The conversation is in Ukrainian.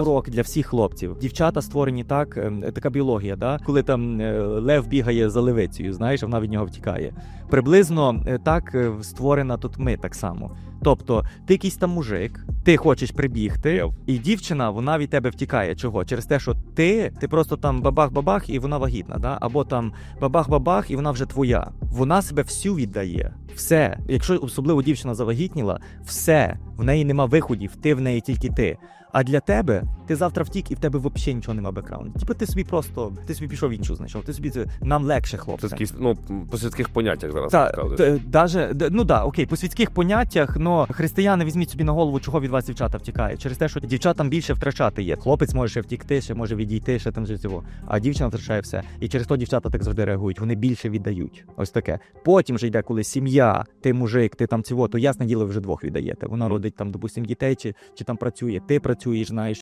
урок для всіх хлопців. Дівчата створені так, ем, така біологія, да? коли там е, лев бігає за левицею, знаєш, вона від нього втікає. Приблизно е, так е, створена тут ми так само. Тобто, ти якийсь там мужик, ти хочеш прибігти, і дівчина вона від тебе втікає. Чого? Через те, що ти, ти просто там бабах-бабах, і вона вагітна, да? або там бабах-бабах, і вона вже твоя. Вона себе всю віддає. Все. Якщо особливо дівчина завагітніла, все в неї нема виходів, ти в неї тільки ти. А для тебе ти завтра втік, і в тебе взагалі нічого нема бекграунду. Типу ти собі просто ти собі пішов іншу знайшов. Ти собі нам легше, хлопці. Це такі, ну, по світських поняттях зараз Та, даже, ну да, окей, по світських поняттях, но християни візьміть собі на голову, чого від вас дівчата втікають. Через те, що дівчатам більше втрачати є. Хлопець може ще втікти, ще може відійти, ще там же цього. А дівчина втрачає все. І через то дівчата так завжди реагують. Вони більше віддають. Ось таке. Потім же йде, коли сім'я, ти мужик, ти там цього, то ясне діло, вже двох віддаєте. Вона родить там, допустим, дітей, чи, чи там працює, ти працюєш, знаєш.